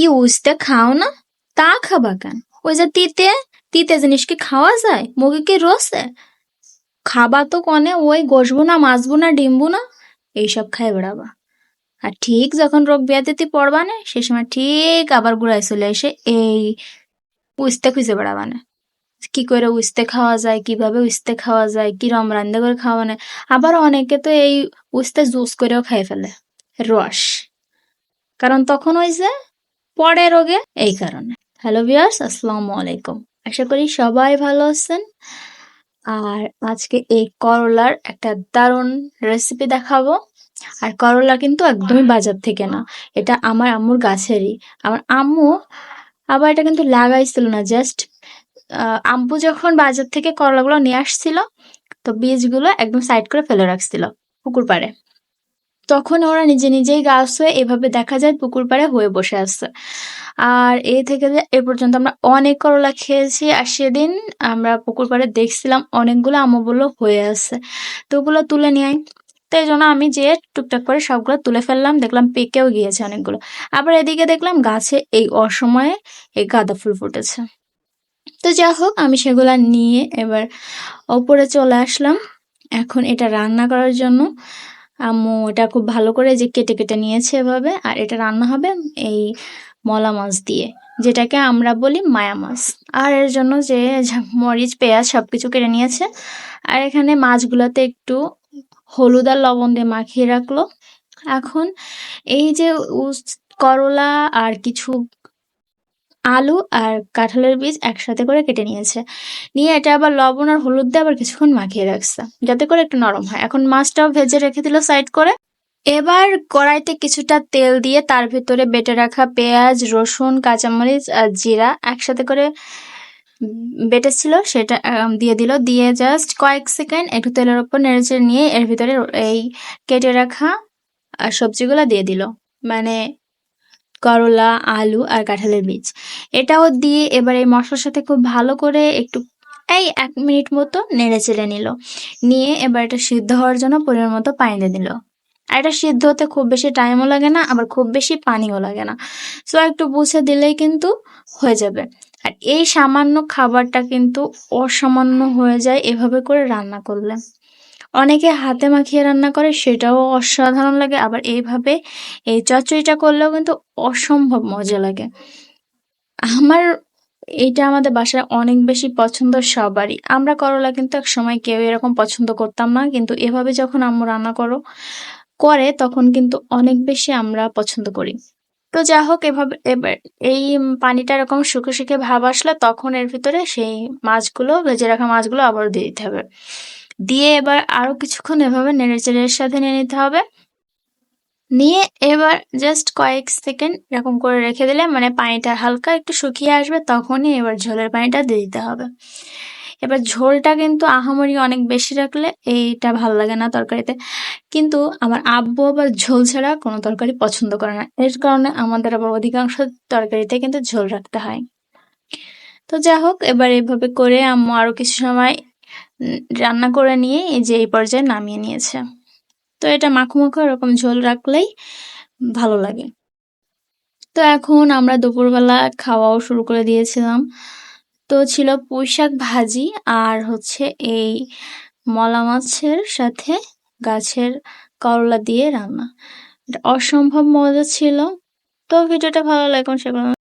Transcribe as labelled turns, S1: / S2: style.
S1: কি উস্তে খাও না? তা খাবা কেন? ওই যে তিতে তিতে জিনিস কি খাওয়া যায়? মুখে কি রসে? খাবা তো কনে, ওই গসবো না মাছবো না, ডিমবো না, এইসব খাই বেড়াবা। আর ঠিক যখন রোগ ব্যাধিতে পড়বা না, সে সময় ঠিক আবার ঘুরাই চলে এসে এই উস্তে খুঁজে বেড়াবা না। কি করে উস্তে খাওয়া যায়, কীভাবে উস্তে খাওয়া যায় কি রম রান্না করে খাওয়া নেয় আবার অনেকে তো এই উস্তে জুস করেও খাই ফেলে, রস। কারণ তখন ওই যে পড়ে রোগে, এই কারণে। হ্যালো ভিউয়ার্স আসসালামু আলাইকুম। আশা করি সবাই ভালো আছেন। আর আজকে এই করলার একটা দারুণ রেসিপি দেখাবো। আর করলা কিন্তু একদমই বাজার থেকে না। এটা আমার আম্মুর গাছেরই। আমার আম্মু আবার এটা কিন্তু লাগাইছিল না জাস্ট আম্মু যখন বাজার থেকে করলাগুলো নিয়ে আসছিল, তো বীজগুলো একদম সাইড করে ফেলে রাখছিল পুকুর পাড়ে। তখন ওরা নিজে নিজেই গাছ হয়ে এভাবে দেখা যায় পুকুর পাড়ে হয়ে বসে আসছে আর এ থেকে এ পর্যন্ত আমরা অনেক করলা খেয়েছি আর সেদিন আমরা পুকুর পাড়ে দেখছিলাম অনেকগুলো আম্মু বলল হয়ে আছে। তো ওগুলো তুলে নিয়ে তো এই জন্য আমি যে টুকটাক করে সবগুলো তুলে ফেললাম, দেখলাম পেকেও গিয়েছে অনেকগুলো। আবার এদিকে দেখলাম গাছে এই অসময়ে এই গাঁদা ফুল ফুটেছে। তো যা হোক, আমি সেগুলা নিয়ে এবার ওপরে চলে আসলাম। এখন এটা রান্না করার জন্য। আম্মু এটা খুব ভালো করে যে কেটে কেটে নিয়েছে এভাবে, আর এটা রান্না হবে এই মলা মাছ দিয়ে, যেটাকে আমরা বলি মায়া মাছ। আর এর জন্য যে মরিচ, পেঁয়াজ সব কিছু কেটে নিয়েছে, আর এখানে মাছগুলোতে একটু হলুদ আর লবণ দিয়ে মাখিয়ে রাখল। এখন এই যে করলা আর কিছু আলু আর কাঁঠালের বীজ একসাথে করে কেটে নিয়েছে। নিয়ে এটা আবার লবণ আর হলুদ দিয়ে আবার কিছুক্ষণ মাখিয়ে রাখছে, যাতে করে একটু নরম হয়। এখন মাছটাও ভেজে রেখে দিল সাইড করে। এবার কড়াইতে কিছুটা তেল দিয়ে তার ভিতরে বেটে রাখা পেঁয়াজ, রসুন, কাঁচামরিচ আর জিরা একসাথে করে বেটেছিল, সেটা দিয়ে দিল। দিয়ে জাস্ট কয়েক সেকেন্ড একটু তেলের ওপর নেড়েচে নিয়ে এর ভিতরে এই কেটে রাখা সবজিগুলো দিয়ে দিল। মানে করলা, আলু আর কাঁঠালের বীজ। এটাও দিয়ে এবার এই মশলার সাথে খুব ভালো করে একটু, এই এক মিনিট মতো নেড়ে চেড়ে নিল। নিয়ে এবার এটা সিদ্ধ হওয়ার জন্য পরিমাণ মতো পানি দিয়ে দিল। আর এটা সিদ্ধ হতে খুব বেশি টাইমও লাগে না, আবার খুব বেশি পানিও লাগে না। সো একটু বুঝে দিলেই কিন্তু হয়ে যাবে। আর এই সামান্য খাবারটা কিন্তু অসামান্য হয়ে যায় এভাবে করে রান্না করলে। অনেকে হাতে মাখিয়ে রান্না করে, সেটাও অসাধারণ লাগে। আবার এইভাবে এই চচ্চড়িটা করলেও কিন্তু অসম্ভব মজা লাগে। আমার এইটা আমাদের বাসায় অনেক বেশি পছন্দ সবারই। আমরা করলা কিন্তু এক সময় কেউ এরকম পছন্দ করতাম না, কিন্তু এভাবে যখন আম্মু রান্না করো, করে, তখন কিন্তু অনেক বেশি আমরা পছন্দ করি। তো যা হোক, এভাবে এবার এই পানিটা এরকম শুকে শুকে ভাব আসলে তখন এর ভিতরে সেই মাছগুলো, ভেজে রাখা মাছগুলো আবার দিয়ে দিতে হবে। দিয়ে এবার আরও কিছুক্ষণ এভাবে নেড়ে চেড়ের সাথে নিয়ে নিতে হবে। নিয়ে এবার জাস্ট কয়েক সেকেন্ড এরকম করে রেখে দিলে মানে পানিটা হালকা একটু শুকিয়ে আসবে তখনই এবার ঝোলের পানিটা দিয়ে দিতে হবে। এবার ঝোলটা কিন্তু আহামরি অনেক বেশি রাখলে এইটা ভালো লাগে না তরকারিতে। কিন্তু আমার আব্বু আবার ঝোল ছাড়া কোনো তরকারি পছন্দ করে না। এর কারণে আমাদের আবার অধিকাংশ তরকারিতে কিন্তু ঝোল রাখতে হয়। তো যা হোক, এবার এভাবে করে আম্মু আরও কিছু সময় রান্না করে নিয়ে এই যে এই পর্যায়ে নামিয়ে নিয়েছে। তো এটা মাখো মাখো এরকম ঝোল রাখলেই ভালো লাগে। তো এখন আমরা দুপুরবেলা খাওয়াও শুরু করে দিয়েছিলাম। তো ছিল পুঁইশাক ভাজি আর হচ্ছে এই মলা মাছের সাথে গাছের করলা দিয়ে রান্না। এটা অসম্ভব মজা ছিল। তো ভিডিওটা ভালো লাগে সেগুলো